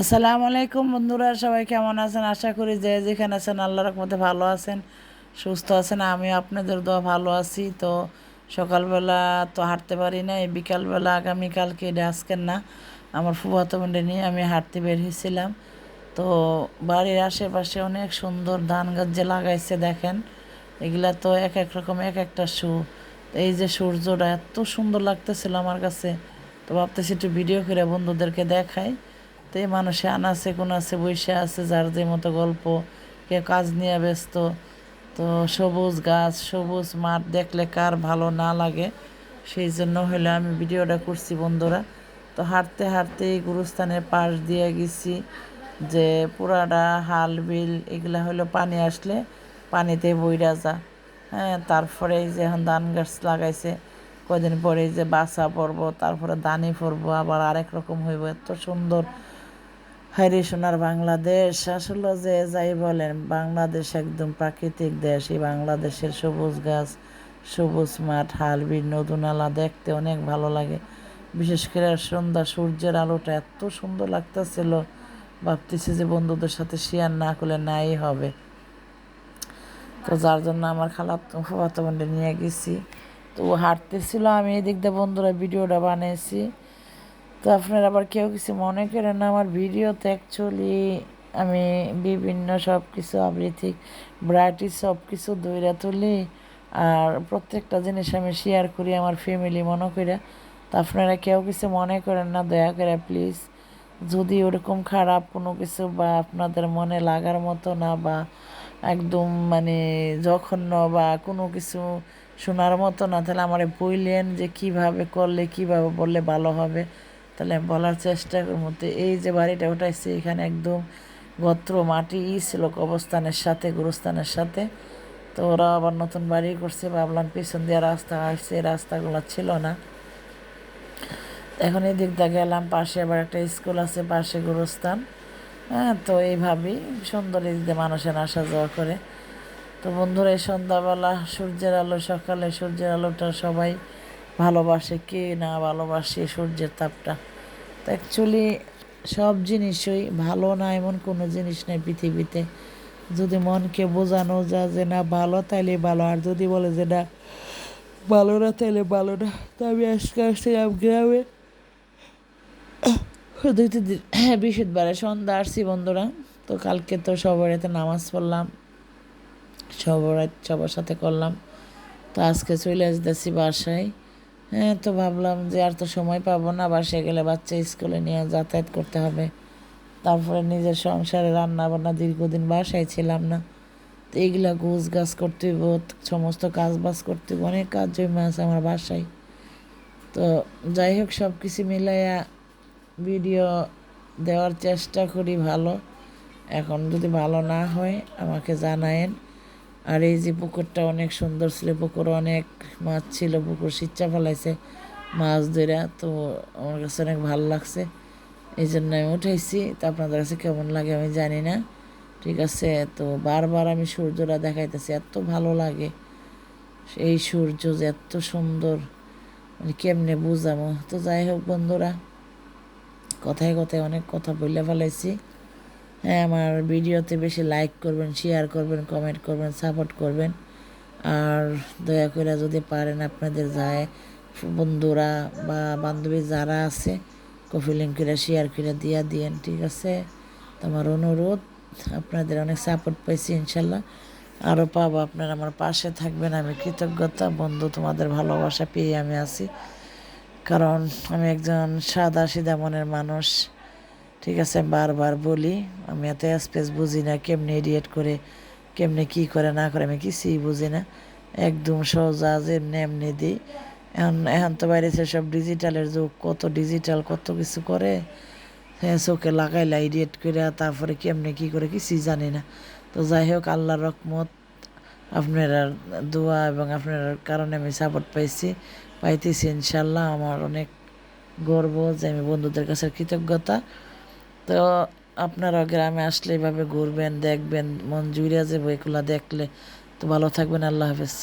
আসসালামু আলাইকুম বন্ধুরা, সবাই কেমন আছেন? আশা করি যে যেখানে আছেন আল্লাহর রহমতে ভালো আছেন, সুস্থ আছেন আমি আপনাদের দোয়া ভালো আছি। তো সকালবেলা তো হাঁটতে পারি না এই বিকালবেলা আগামীকালকে এটা আজকের না, আমার ফুফাতো বোনটা নিয়ে আমি হাঁটতে বের হয়েছিলাম। তো বাড়ির আশেপাশে অনেক সুন্দর ধান গাছ যে লাগাইছে দেখেন, এগুলা তো এক এক রকম এক একটা সু এই যে সূর্যটা এত সুন্দর লাগতেছিল আমার কাছে, তো ভাবতেছি একটু ভিডিও করে বন্ধুদেরকে দেখাই। তো এই মানুষে আনাছে কোন আছে বৈশা আছে, যার যে মতো গল্প কে কাজ নিয়ে ব্যস্ত। তো সবুজ গাছ, সবুজ মাঠ, দেখলে কার ভালো না লাগে। সেই জন্য হলে আমি ভিডিওটা করছি বন্ধুরা। তো হাঁটতে হাঁটতে এই গুরুস্থানের পাশ দিয়ে গেছি যে পুরাটা হাল, বিল, এগুলা হলো পানি আসলে পানিতে বইরা যা। হ্যাঁ তারপরে এই যে এখন ধান গাছ লাগাইছে কদিন পরে যে বাসা পড়ব তারপরে দানি পড়ব আবার আরেক রকম হইব। এত সুন্দর হাইরে সোনার বাংলাদেশ, আসলে যে যাই বলেন, বাংলাদেশ একদম প্রাকৃতিক দেশ। এই বাংলাদেশের সবুজ গাছ, সবুজ মাঠ, হাল বিল নদুনালা দেখতে অনেক ভালো লাগে। বিশেষ করে সন্ধ্যা, সূর্যের আলোটা এত সুন্দর লাগতেছিল। ভাবতেছি যে বন্ধুদের সাথে শেয়ার না করলে নাই হবে। তো যার জন্য আমার খালাত ফুফাতো বোনটা নিয়ে গেছি। তো হাঁটতেছিল আমি, এদিক দিয়ে বন্ধুরা ভিডিওটা বানিয়েছি তো আপনারা আবার কেউ কিছু মনে করেন না? আমার ভিডিওতে অ্যাকচুয়ালি আমি বিভিন্ন সব কিছু আবৃত্তি ভ্যারাইটি সব কিছু দইরা তুলি আর প্রত্যেকটা জিনিস আমি শেয়ার করি আমার ফ্যামিলি মনে করে। তো আপনারা কেউ কিছু মনে করেন না, দয়া করে প্লিজ যদি ওরকম খারাপ কোনো কিছু বা আপনাদের মনে লাগার মতো না বা একদম মানে জঘন্য বা কোনো কিছু শোনার মতো না, তাহলে আমার বললেন যে কীভাবে করলে, কীভাবে বললে ভালো হবে। তাহলে আমি বলার চেষ্টা করব তো এই যে বাড়িটা উঠাইছে এখানে একদম গত্র, মাটি ছিল অবস্থানের সাথে, গুরুস্থানের সাথে। তো ওরা আবার নতুন বাড়ি করছে, ভাবলাম পিছন দিয়ে রাস্তা আসছে রাস্তাগুলো ছিল না। এখন এই দিক দিয়ে গেলাম, পাশে আবার একটা স্কুল আছে, পাশে গুরুস্থান। হ্যাঁ তো এইভাবেই সুন্দর দিকে মানুষের আসা যাওয়া করে। তো বন্ধুরা, এই সন্ধ্যাবেলা সূর্যের আলো, সকালে সূর্যের আলোটা সবাই ভালোবাসে কে না ভালোবাসে সূর্যের তাপটা। তো অ্যাকচুয়ালি সব জিনিসই ভালো না এমন কোনো জিনিস নেই পৃথিবীতে। যদি মনকে বোঝানো যায় যে না ভালো, তাইলে ভালো। আর যদি বলে যে না ভালো না, তাইলে ভালো না। তো আমি আজকে আসছিলাম গ্রামে। দুই তিন দিন হ্যাঁ বৃহস্পতিবারে সন্ধ্যা আসছি বন্ধুরা। তো কালকে তো সবার এতে নামাজ পড়লাম। সবার সবার সাথে করলাম। তো আজকে চলে আসতেছি বাসায়। তো ভাবলাম যে আর তো সময় পাবো না, বাসায় গেলে বাচ্চা স্কুলে নিয়ে যাতায়াত করতে হবে। তারপরে নিজের সংসারে রান্না বান্না দীর্ঘদিন বাসায় ছিলাম না। তো এইগুলা গোছ গাছ করতে হইব, সমস্ত কাজ বাজ করতে হইব, অনেক কাজ জমে আছে আমার বাসায়। তো যাই হোক সব কিছু মিলাইয়া ভিডিও দেওয়ার চেষ্টা করি ভালো। এখন যদি ভালো না হয়, আমাকে জানায়েন। আর এই যে পুকুরটা অনেক সুন্দর ছিল, পুকুরে অনেক মাছ ছিল, পুকুর সিচ্চা ফেলাইছে মাছ ধরা তো আমার কাছে অনেক ভালো লাগছে। এই জন্য আমি উঠেছি তো আপনাদের কাছে কেমন লাগে আমি জানি না, ঠিক আছে? তো বারবার আমি সূর্যটা দেখাইতেছি, এত ভালো লাগে। এই সূর্য যে এত সুন্দর মানে কেমনে বুঝামো? তো যাই হোক বন্ধুরা, কথায় কথায় অনেক কথা বলে ফেলাইছি। হ্যাঁ আমার ভিডিওতে বেশি লাইক করবেন শেয়ার করবেন কমেন্ট করবেন সাপোর্ট করবেন। আর দয়া করে যদি পারেন আপনাদের যায়, বন্ধুরা বা বান্ধবী যারা আছে কফি লিঙ্ক করে শেয়ার করে দিয়া দিয়েন, ঠিক আছে? তোমার অনুরোধ, আপনাদের অনেক সাপোর্ট পাইছি, ইনশাল্লাহ। আরও পাবো, আপনারা আমার পাশে থাকবেন, আমি কৃতজ্ঞতা, বন্ধু, তোমাদের ভালোবাসা পেয়ে আমি আছি। কারণ আমি একজন সাদা সিধা মনের মানুষ। ঠিক আছে, বারবার বলি, আমি এত স্পেস বুঝি না কেমনে এডিয়েট করে, কেমনে কি করে, না করে, আমি কিছুই বুঝি না। একদম সহজা যেমনি এমনি দিই। এখন এখন তো বাইরে সব ডিজিটালের যুগ, কত ডিজিটাল কত কিছু করে। হ্যাঁ চোখে লাগাইলা এডিয়েট করে তারপরে কেমনে কি করে কিছুই জানি না। তো যাই হোক, আল্লাহর রকমত আপনারা দোয়া এবং আপনার কারণে আমি সাপোর্ট পাইছি, পাইতেছি ইনশাল্লাহ। আমার অনেক গর্ব যে আমি বন্ধুদের কাছে কৃতজ্ঞতা। তো আপনারা গ্রামে আসলে এভাবে ঘুরবেন, দেখবেন, মন জুড়ে যাব এগুলো দেখলে। তো ভালো থাকবেন, আল্লাহ হাফেজ।